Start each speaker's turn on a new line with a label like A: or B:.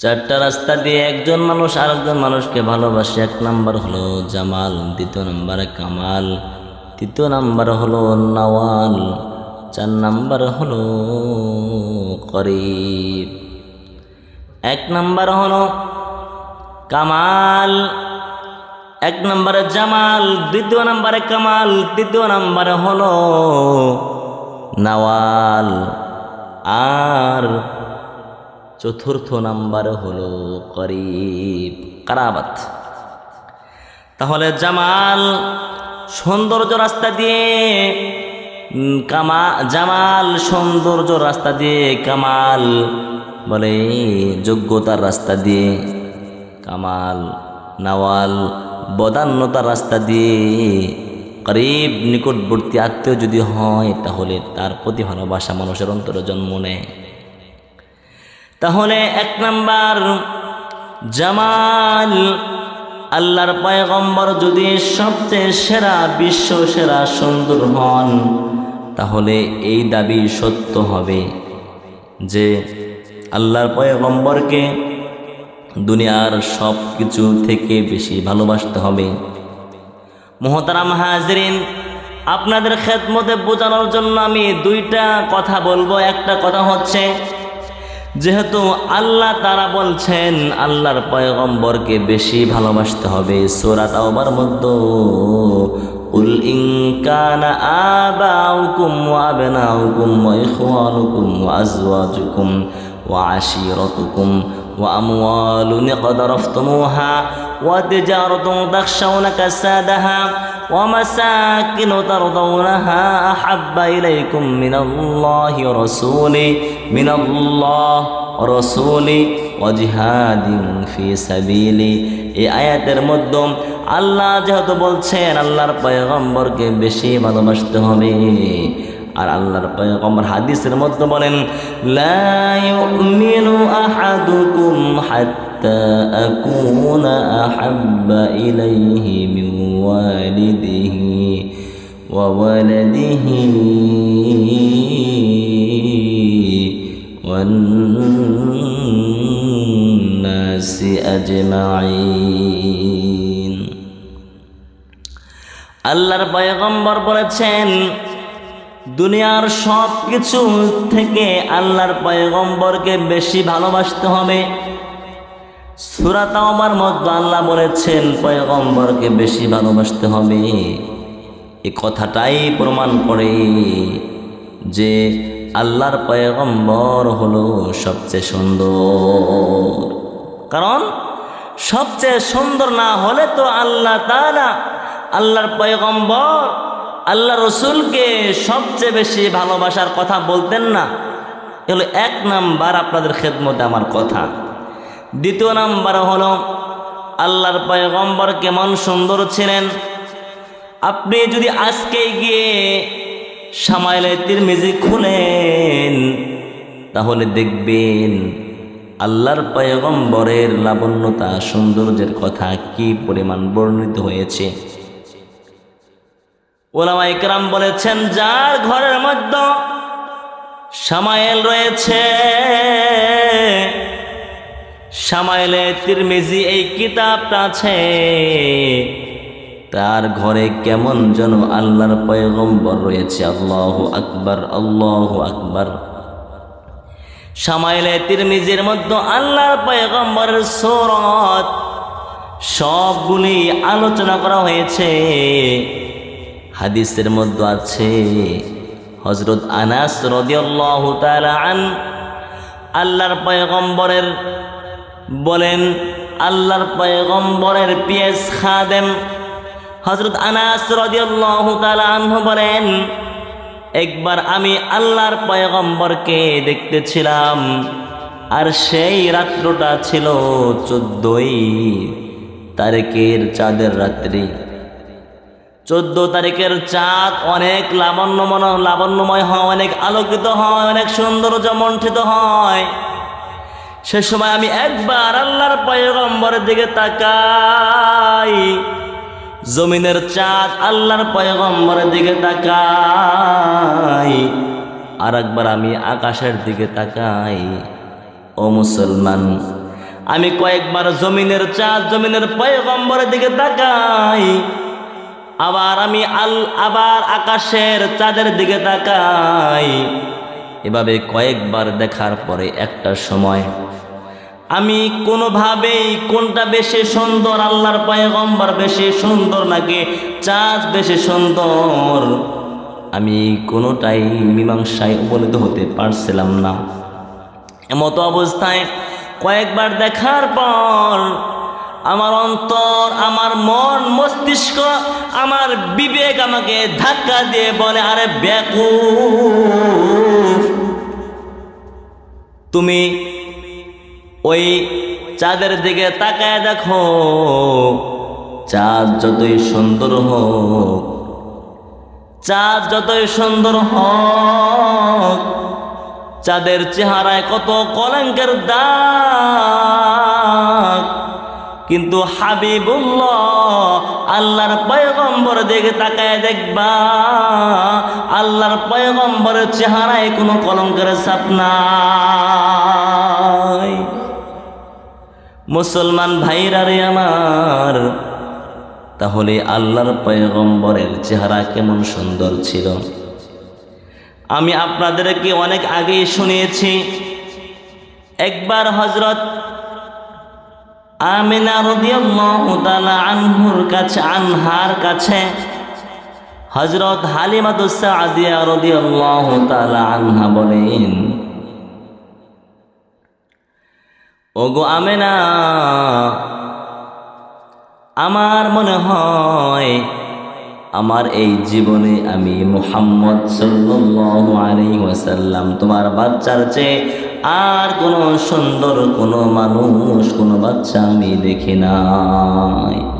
A: চারটা রাস্তা দিয়ে একজন মানুষ আরেকজন মানুষকে ভালোবাসে। এক নাম্বার হলো জামাল, দ্বিতীয় নাম্বারে কামাল, তৃতীয় নাম্বার হলো নওয়াল, চার নাম্বার হলো করিব। এক নাম্বার হলো কামাল, এক নম্বরে জামাল, দ্বিতীয় নম্বরে কামাল, তৃতীয় নম্বরে হলো নওয়াল। আর চতুর্থ নাম্বার হলো করিব, কারাবাত। তাহলে জামাল সৌন্দর্য রাস্তা দিয়ে কামা, জামাল সৌন্দর্য রাস্তা দিয়ে কামাল বলে যোগ্যতার রাস্তা দিয়ে, কামাল নাওয়াল বদান্যতার রাস্তা দিয়ে করিব নিকটবর্তী আত্মীয় যদি হয়, তাহলে তার প্রতি ভালোবাসা মানুষের অন্তরে জন্ম নেয়। তাহলে এক নাম্বার, জামাল, আল্লাহর পয়গম্বর যদি সবচেয়ে সেরা, বিশ্ব সেরা সুন্দর হন, তাহলে এই দাবি সত্য হবে যে আল্লাহর পয়গম্বরকে দুনিয়ার সব কিছু থেকে বেশি ভালোবাসতে হবে। মোহতারাম হাজরিন, আপনাদের খেদমতে বোঝানোর জন্য আমি দুইটা কথা বলব। একটা কথা হচ্ছে যেহেতু আল্লাহ তারা বলছেন আল্লাহর পয়গম্বরকে বেশি ভালোবাসতে হবে সোরা তাওবার মধ্যে উল ইনকানা আবাউকুম ওয়া আবনাউকুম ওয়া ইখওয়ানুকুম ওয়া আজওয়াজুকুম ওয়া আশিরাতুকুম وأموال اقترفتموها وتجارة تخشون كسادها ومساكن ترضونها أحب إليكم من الله ورسوله من الله ورسوله وجهاد في سبيله এই আয়াতের মধ্যে আল্লাহ যেহেতু বলছেন আল্লাহর পয়গম্বরকে বেশি ভালোবাসতে হবে আর আল্লাহর পয়গম্বর হাদিসের মধ্যে বলেন লা ইউমিনু আহাদুকুম হাত্তা আহাব্বা ইলাইহি মিন ওয়ালিদিহি ওয়া ওয়ালাদিহি ওয়ান নাসি আজমাইন আল্লাহর পয়গম্বর বলেছেন, দুনিয়ার সব কিছু থেকে আল্লাহর পয়গম্বরকে বেশি ভালোবাসতে হবে। সুরাতা আমার মধ্যে আল্লাহ বলেছেন, পয়গম্বরকে বেশি ভালোবাসতে হবে। এ কথাটাই প্রমাণ করে যে আল্লাহর পয়গম্বর হলো সবচেয়ে সুন্দর। কারণ সবচেয়ে সুন্দর না হলে তো আল্লাহ তাআলা আল্লাহর পয়গম্বর, আল্লাহ রসুলকে সবচেয়ে বেশি ভালোবাসার কথা বলতেন না। এগুলো এক নাম্বার আপনাদের খেদমতে আমার কথা। দ্বিতীয় নাম্বার হলো, আল্লাহর পয়গম্বর কেমন সুন্দর ছিলেন। আপনি যদি আজকে গিয়ে সামাইলে তিরমিজি খুলেন, তাহলে দেখবেন আল্লাহর পয়গম্বরের লাবণ্যতা, সৌন্দর্যের কথা কি পরিমাণ বর্ণিত হয়েছে। ওলামা ইকরাম বলেছেন, যার ঘরের মধ্যে সামায়েল রয়েছে সামাইলে তিরমিজি এই কিতাবটা আছে। তার ঘরে কেমন যেন আল্লাহর পয়গম্বর রয়েছে। আল্লাহ আকবর আল্লাহ আকবর। সামাইলে তিরমিজির মধ্যে আল্লাহর পয়গম্বরের সৌরত। সবগুলি আলোচনা করা হয়েছে। হাদিসের মধ্যে আছে হজরত আনাস তাআলা আন, আল্লাহর পয়গম্বরের বলেন, আল্লাহর পয়গম্বরের পিএস খাদেম হজরত আনাস আনহু বলেন, একবার আমি আল্লাহর পয়গম্বরকে দেখতেছিলাম, আর সেই রাত্রটা ছিল চোদ্দই তারিখের চাঁদের রাত্রি। চোদ্দ তারিখের চাঁদ অনেক লাবণ্যমন, লাবণ্যময় হয়, অনেক আলোকিত হয়, অনেক সৌন্দর্য মণ্ঠিত হয়। সে সময় আমি একবার আল্লাহর পয়গম্বরের দিকে তাকাই। জমিনের চাঁদ আল্লাহর পয়গম্বরের দিকে তাকাই। আর একবার আমি আকাশের দিকে তাকাই। ও মুসলমান, আমি কয়েকবার জমিনের চাঁদ, জমিনের পয়গম্বরের দিকে তাকাই। আবার আমি আল আবার আকাশের চাঁদের দিকে তাকাই। এভাবে কয়েকবার দেখার পরে একটা সময়, আমি কোনোভাবেই কোনটা বেশি সুন্দর, আল্লাহর পয়গম্বর বেশি সুন্দর নাকি চাঁদ বেশি সুন্দর, আমি কোনোটাই মীমাংসায় উপনীত হতে পারছিলাম না। এমতো অবস্থায় কয়েকবার দেখার পর আমার অন্তর, আমার মন, মস্তিষ্ক, আমার বিবেক আমাকে ধাক্কা দিয়ে বলে, আরে ব্যাকুফ তুমি ওই চাঁদের দিকে তাকায় দেখো। চাঁদ যতই সুন্দর হোক, চাঁদ যতই সুন্দর হোক, চাঁদের চেহারায় কত কলঙ্কের দাগ। কিন্তু হাবিবুল্লাহ, আল্লাহর পয়গম্বর দিকে তাকায় দেখবা, আল্লাহর পয়গম্বরের চেহারায় কোনো কলঙ্কের ছাপ নাই। মুসলমান ভাইরা রে আমার, তাহলে আল্লাহর পয়গম্বরের চেহারা কেমন সুন্দর ছিল? আমি আপনাদেরকে অনেক আগেই শুনিয়েছি, একবার হজরত আমিনা রদিয়াল্লাহু তাআলা আনহুর কাছে, আনহার কাছে হযরত হালিমাতুস সাদিয়া রদিয়াল্লাহু তাআলা আনহা বলেন, ওগো আমেনা, আমার মনে হয় আমার এই জীবনে আমি মুহাম্মদ সাল্লু আলী ওয়াসাল্লাম, তোমার বাচ্চার চেয়ে আর কোনো সুন্দর কোনো মানুষ, কোনো বাচ্চা আমি দেখি নাই।